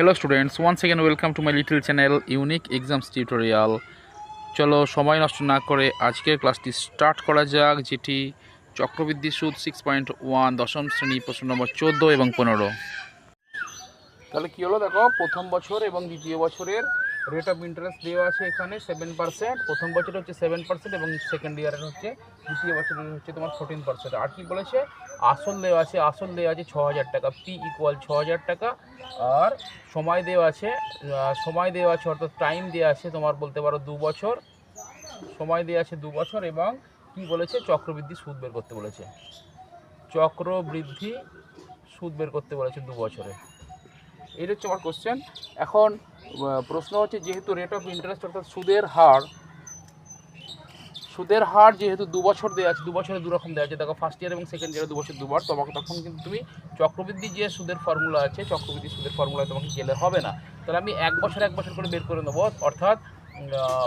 Hello students one second welcome to my little channel unique exams tutorial চলো সময় নষ্ট না করে আজকের ক্লাসটি স্টার্ট করা যাক, যেটি চক্রবৃদ্ধি সুদ সিক্স পয়েন্ট ওয়ান দশম শ্রেণি, প্রশ্ন নম্বর চোদ্দ এবং পনেরো। তাহলে কী হলো দেখো, প্রথম বছর এবং দ্বিতীয় বছরের রেট অফ ইন্টারেস্ট দেওয়া আছে এখানে সেভেন পার্সেন্ট প্রথম বছরে হচ্ছে সেভেন পার্সেন্ট এবং সেকেন্ড ইয়ারের হচ্ছে, দ্বিতীয় বছরের হচ্ছে তোমার ফোরটিন পার্সেন্ট আর কি বলেছে? আসল দেওয়া আছে, আসল দেওয়া আছে ছ হাজার টাকা। পি ইকুয়াল ছ হাজার টাকা। আর সময় দেওয়া আছে সময় দেওয়া আছে অর্থাৎ টাইম দেওয়া আছে তোমার বলতে পারো দু বছর। সময় দেওয়া আছে দু বছর এবং কি বলেছে? চক্রবৃদ্ধি সুদ বের করতে বলেছে। চক্রবৃদ্ধি সুদ বের করতে বলেছে দু বছরে। এটা হচ্ছে আমার কোশ্চেন এখন প্রশ্ন হচ্ছে যেহেতু রেট অফ ইন্টারেস্ট অর্থাৎ সুদের হার সুদের হার যেহেতু দু বছর দেওয়া আছে, দু বছরে দু রকম দেওয়া আছে, দেখো ফার্স্ট ইয়ার এবং সেকেন্ড ইয়ারে দু বছর দুবার তোমাকে তখন কিন্তু তুমি চক্রবৃদ্ধি যে সুদের ফর্মুলা আছে, চক্রবৃদ্ধি সুদের ফর্মুলায় তোমাকে গেলে হবে না। তাহলে আমি এক বছর এক বছর করে বের করে নেব, অর্থাৎ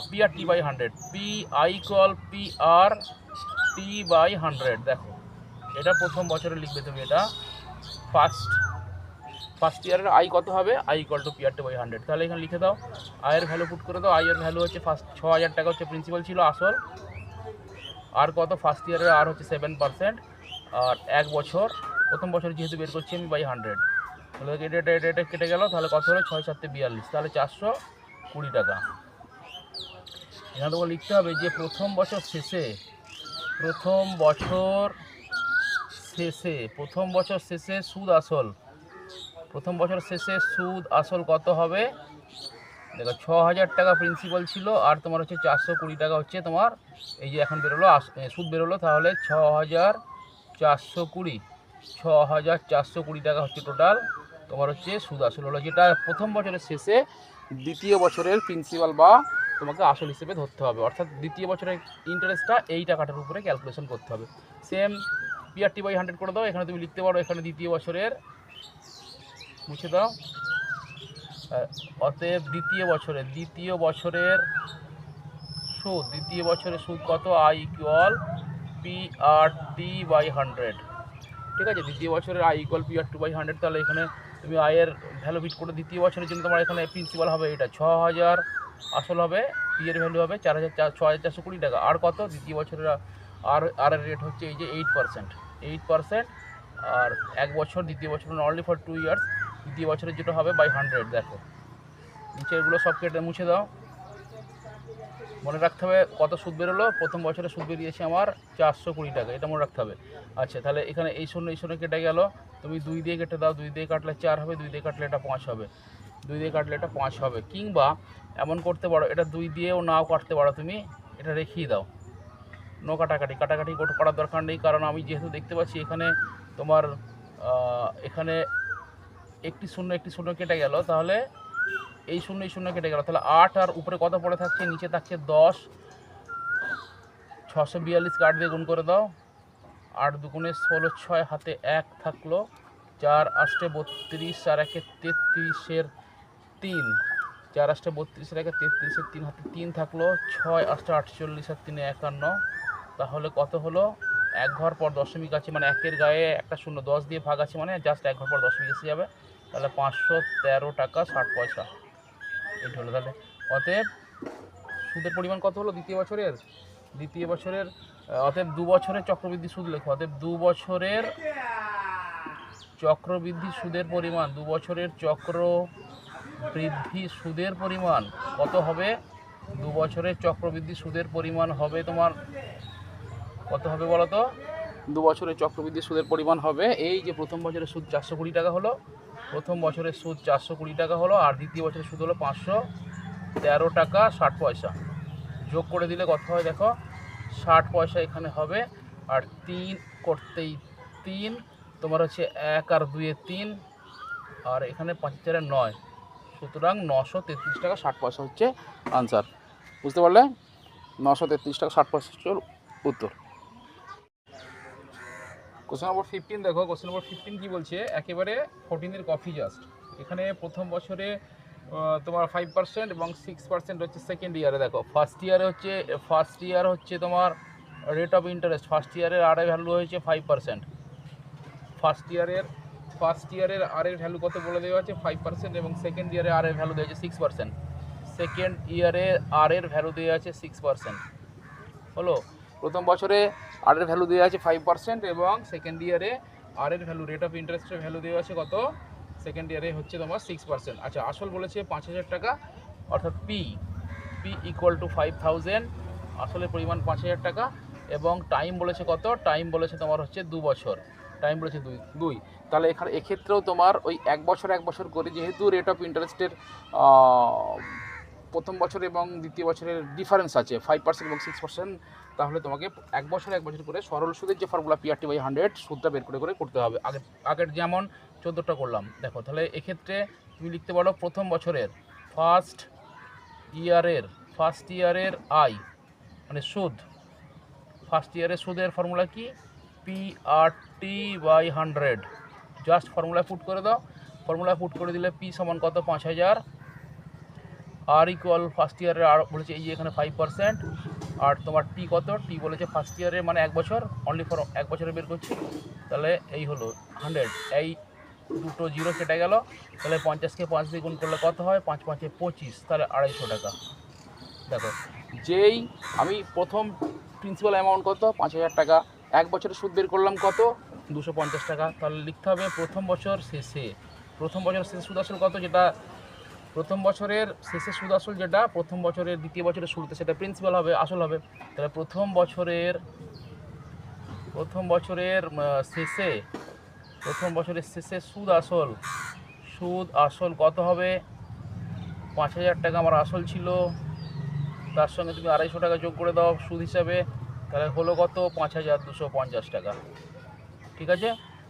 P R T by hundred P I equal P R T by hundred দেখো। এটা প্রথম বছরে লিখবে তুমি এটা ফার্স্ট ফার্স্ট ইয়ারের আই কত হবে? I equal to P R T by hundred তাহলে এখানে লিখে দাও আয়ের ভ্যালু পুট করে দাও। আয়ের ভ্যালু হচ্ছে ফার্স্ট ছ হাজার টাকা হচ্ছে প্রিন্সিপাল ছিল, আসল। আর কত? ফার্স্ট ইয়ারের আর হচ্ছে সেভেন পার্সেন্ট আর এক বছর, প্রথম বছর যেহেতু বের করছি আমি বাই হান্ড্রেড তাহলে এটা এটা এটা এটা কেটে গেল, তাহলে কত হলো? ছয় সাতে বিয়াল্লিশ। তাহলে চারশো কুড়ি টাকা। এখানে তোমাকে লিখতে হবে যে প্রথম বছর শেষে, প্রথম বছর শেষে, প্রথম বছর শেষে সুদ আসল। প্রথম বছর শেষে সুদ আসল কত হবে? দেখো ছ হাজার টাকা প্রিন্সিপাল ছিল, আর তোমার হচ্ছে চারশো কুড়ি টাকা হচ্ছে তোমার, এই যে এখন বেরোলো সুদ বেরোলো, তাহলে ছ হাজার চারশো কুড়ি ছ হাজার চারশো কুড়ি টাকা হচ্ছে টোটাল তোমার হচ্ছে সুদ আসল হলো, যেটা প্রথম বছরের শেষে দ্বিতীয় বছরের প্রিন্সিপাল বা তোমাকে আসল হিসেবে ধরতে হবে, অর্থাৎ দ্বিতীয় বছরের ইন্টারেস্টটা এই টাকাটার উপরে ক্যালকুলেশন করতে হবে। সেম পিআরটি বাই হান্ড্রেড করে দাও, এখানে তুমি লিখতে পারো, এখানে দ্বিতীয় বছরের মুছে দাও। অতএব দ্বিতীয় বছরের দ্বিতীয় বছরের সুদ, দ্বিতীয় বছরের সুদ কত? I equal P R T by hundred ঠিক আছে? দ্বিতীয় বছরের I equal P R two by hundred তাহলে এখানে তুমি আয়ের ভ্যালু ফিট করে দ্বিতীয় বছরের জন্য তোমার এখানে প্রিন্সিপাল হবে এটা। ছ হাজার আসল হবে পি এর ভ্যালু হবে চার হাজার চার ছ হাজার চারশো কুড়ি টাকা। আর কত? দ্বিতীয় বছরের আর আর রেট হচ্ছে এই যে এইট পার্সেন্ট এইট পার্সেন্ট আর এক বছর, দ্বিতীয় বছর অনলি ফর টু ইয়ার্স দ্বিতীয় বছরের যেটা হবে বাই হান্ড্রেড দেখো। নিচে এগুলো সব কেটে মুছে দাও। মনে রাখতে হবে কত সুদ বেরোলো? প্রথম বছরে সুদ বেরিয়েছে আমার চারশো কুড়ি টাকা, এটা মনে রাখতে হবে। আচ্ছা তাহলে এখানে এই শূন্য এই শূন্য কেটে গেল। তুমি দুই দিয়ে কেটে দাও, দুই দিয়ে কাটলে চার হবে, দুই দিয়ে কাটলে এটা পাঁচ হবে। দুই দিয়ে কাটলে এটা পাঁচ হবে। কিংবা এমন করতে পারো, এটা দুই দিয়েও নাও কাটতে পারো তুমি, এটা রেখেই দাও। নো কাটাকাটি কাটাকাটি কোট করার দরকার নেই, কারণ আমি যেহেতু দেখতে পাচ্ছি এখানে তোমার এখানে একটি শূন্য একটি শূন্য কেটে গেল, তাহলে এই শূন্য এই শূন্য কেটে গেল। তাহলে আট আর উপরে কত পড়ে থাকছে? নিচে থাকছে দশ। ছশো বিয়াল্লিশ কাঠ দিয়ে গুণ করে দাও। আট দুগুণে ষোলো, ছয় হাতে এক থাকল। চার আষ্টে বত্রিশ, চার একে তেত্রিশের তিন। চার আষ্টে বত্রিশের একে তেত্রিশের তিন হাতে তিন থাকল। ছয় আষ্টে আটচল্লিশ আর তিনে একান্ন। তাহলে কত হলো? এক ঘর পর দশমিক আছে মানে একের গায়ে একটা শূন্য, দশ দিয়ে ভাগ আছে মানে জাস্ট এক ঘর পর দশমিক এসে যাবে। তাহলে পাঁচশো তেরো টাকা ষাট পয়সা। এটা হলো তাহলে। অতএব সুদের পরিমাণ কত হলো দ্বিতীয় বছরের? দ্বিতীয় বছরের অতএব দু বছরের চক্রবৃদ্ধি সুদ লেখো। অতএব দু বছরের চক্রবৃদ্ধি সুদের পরিমাণ, দু বছরের চক্র বৃদ্ধি সুদের পরিমাণ কত হবে? দু বছরের চক্রবৃদ্ধি সুদের পরিমাণ হবে তোমার কত হবে বলো তো দু বছরের চক্রবৃদ্ধি সুদের পরিমাণ হবে এই যে প্রথম বছরের সুদ চারশো কুড়ি টাকা হলো। প্রথম বছরের সুদ চারশো কুড়ি টাকা হলো, আর দ্বিতীয় বছরের সুদ হলো পাঁচশো তেরো টাকা ষাট পয়সা। যোগ করে দিলে কত হয় দেখো? ষাট পয়সা এখানে হবে, আর তিন করতেই তিন, তোমার হচ্ছে এক আর দুয়ে তিন, আর এখানে পাঁচ চারে নয়। সুতরাং নশো তেত্রিশ টাকা ষাট পয়সা হচ্ছে আনসার বুঝতে পারলে? নশো তেত্রিশ টাকা ষাট পয়সা হচ্ছে উত্তর। কোশ্চেন নম্বর ফিফটিন দেখো কোশ্চেন নম্বর ফিফটিন কী বলছে? একেবারে ফোরটিনের কফি জাস্ট এখানে প্রথম বছরে তোমার ফাইভ পার্সেন্ট এবং সিক্স পার্সেন্ট হচ্ছে সেকেন্ড ইয়ারে দেখো। ফার্স্ট ইয়ারে হচ্ছে ফার্স্ট ইয়ার হচ্ছে তোমার রেট অফ ইন্টারেস্ট ফার্স্ট ইয়ারের আড়াই ভ্যালু হয়েছে ফাইভ পার্সেন্ট ফার্স্ট ইয়ারের ফার্স্ট ইয়ারের আর এর ভ্যালু কত বলে দেওয়া আছে? ফাইভ পার্সেন্ট এবং সেকেন্ড ইয়ারে আর এর ভ্যালু দেওয়া আছে সিক্স পার্সেন্ট সেকেন্ড ইয়ারে আর এর ভ্যালু দেওয়া আছে সিক্স পার্সেন্ট হলো? প্রথম বছরে আর এর ভ্যালু দেওয়া আছে ফাইভ পার্সেন্ট এবং সেকেন্ড ইয়ারে আর এর ভ্যালু রেট অফ ইন্টারেস্টের ভ্যালু দেওয়া আছে কত? সেকেন্ড ইয়ারে হচ্ছে তোমার সিক্স পার্সেন্ট আচ্ছা আসল বলেছে পাঁচ হাজার টাকা, অর্থাৎ P P equal to five thousand আসলের পরিমাণ পাঁচ হাজার টাকা এবং টাইম বলেছে কত? টাইম বলেছে তোমার হচ্ছে দু বছর। টাইম বলেছে দুই দুই। তাহলে এখানে, এক্ষেত্রেও তোমার ওই এক বছর এক বছর করে যেহেতু রেট অফ ইন্টারেস্টের প্রথম বছর এবং দ্বিতীয় বছরের ডিফারেন্স আছে ফাইভ পার্সেন্ট এবং সিক্স পার্সেন্ট তাহলে তোমাকে এক বছর এক বছর করে সরল সুদের যে ফর্মুলা পিআরটি বাই হান্ড্রেড সুদটা বের করে করে করতে হবে। আগে, আগের যেমন চোদ্দোটা করলাম, দেখো, তাহলে এক্ষেত্রে তুমি লিখতে পারো প্রথম বছরের ফার্স্ট ইয়ারের ফার্স্ট ইয়ারের আই মানে সুদ। ফার্স্ট ইয়ারের সুদের ফর্মুলা কি? P R T by hundred just formula put করে দাও। ফর্মুলা পুট করে দিলে পি সমান কত? পাঁচ হাজার। আর ইকুয়াল ফার্স্ট ইয়ারের আর বলেছে এই যে এখানে ফাইভ পার্সেন্ট আর তোমার টি কত? টি বলেছে ফার্স্ট ইয়ারে মানে এক বছর অনলি ফর এক বছরে বের করছি। তাহলে এই হলো হান্ড্রেড এই দুটো জিরো কেটে গেল, তাহলে পঞ্চাশকে পাঁচ দিয়ে গুণ করলে কত হয়? পাঁচ পাঁচে পঁচিশ, তাহলে আড়াইশো টাকা। দেখো, যেই আমি প্রথম প্রিন্সিপাল অ্যামাউন্ট কত? পাঁচ হাজার টাকা। এক বছরের সুদ বের করলাম কত? দুশো পঞ্চাশ টাকা। তাহলে লিখতে হবে প্রথম বছর শেষে। প্রথম বছর শেষে সুদ আসল কত? যেটা প্রথম বছরের শেষে সুদ আসল যেটা, প্রথম বছরের দ্বিতীয় বছরের শুরুতে সেটা প্রিন্সিপাল হবে, আসল হবে। তাহলে প্রথম বছরের প্রথম বছরের শেষে, প্রথম বছরের শেষে সুদ আসল। সুদ আসল কত হবে? পাঁচ হাজার টাকা আমার আসল ছিল। তার সঙ্গে তুমি আড়াইশো টাকা যোগ করে দাও সুদ হিসাবে। তাহলে হলো কত? পাঁচ হাজার দুশো পঞ্চাশ টাকা। ঠিক আছে?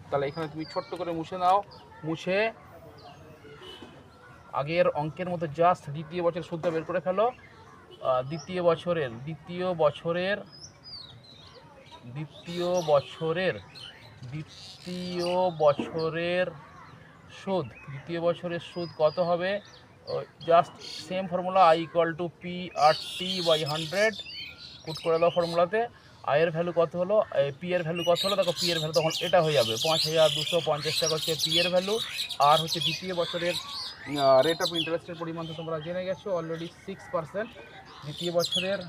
তাহলে এখানে তুমি ছোট্ট করে মুছে নাও। মুছে আগের অঙ্কের মতো জাস্ট দ্বিতীয় বছর সুদটা বের করে ফেলো। দ্বিতীয় বছরের দ্বিতীয় বছরের দ্বিতীয় বছরের দ্বিতীয় বছরের সুদ, দ্বিতীয় বছরের সুদ কত হবে? Just same formula I equal to P R T by hundred put করে দাও ফর্মুলাতে আয়ের ভ্যালু কত হলো? পি এর ভ্যালু কত হলো? দেখো পি এর ভ্যালু তখন এটা হয়ে যাবে। পাঁচ হাজার দুশো পঞ্চাশ টাকা হচ্ছে পি এর ভ্যালু আর হচ্ছে দ্বিতীয় বছরের রেট অফ ইন্টারেস্টের পরিমাণ তো তোমরা জেনে গেছো অলরেডি সিক্স পার্সেন্ট দ্বিতীয় বছরের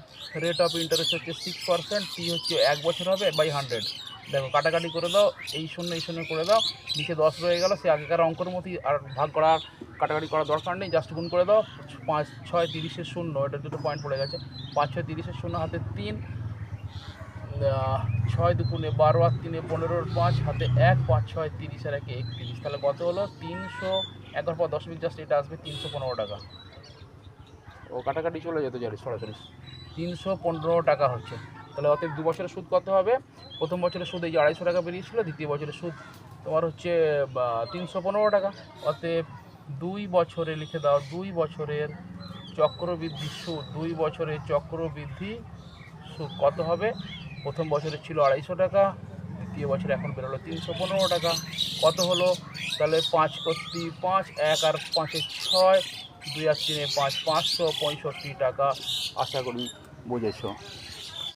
রেট অফ ইন্টারেস্ট হচ্ছে সিক্স পার্সেন্ট টি হচ্ছে এক বছর হবে বাই হান্ড্রেড দেখো, কাটাকাটি করে দাও, এই শূন্য এই শূন্য করে দাও, নিচে দশ রয়ে গেল, সে আগেকার অঙ্কর মতোই আর ভাগ করা কাটাকাটি করার দরকার নেই জাস্ট গুণ করে দাও, পাঁচ, ছয়, তিরিশের শূন্য, এটা দুটো পয়েন্ট পড়ে গেছে। পাঁচ, ছয়, তিরিশের শূন্য, হাতে তিন ছয় দুপুনে বারো আর তিনে পনেরোর পাঁচ, হাতে এক, পাঁচ, ছয়, তিরিশ আর একে একত্রিশ। তাহলে কত হলো? তিনশো একর পর দশমিক জাস্ট এটা আসবে তিনশো পনেরো টাকা। ও কাটাকাটি চলে যেত জানি সরাসরি? তিনশো পনেরো টাকা হচ্ছে। তাহলে অতএব দু বছরের সুদ কত হবে? প্রথম বছরের সুদ এই যে আড়াইশো টাকা বেরিয়েছিল দ্বিতীয় বছরের সুদ তোমার হচ্ছে তিনশো পনেরো টাকা। অতএব দুই বছরে লিখে দাও দুই বছরের চক্রবৃদ্ধি সুদ দুই বছরের চক্রবৃদ্ধি সুদ কত হবে? প্রথম বছরে ছিল আড়াইশো টাকা দ্বিতীয় বছর এখন বেরোলো। তিনশো পনেরো টাকা। কত হলো? তাহলে পাঁচ কর্তি পাঁচ, এক আর পাঁচে ছয়, দুই আর তিনে পাঁচ, পাঁচশো পঁয়ষট্টি টাকা। আশা করি বুঝেছ।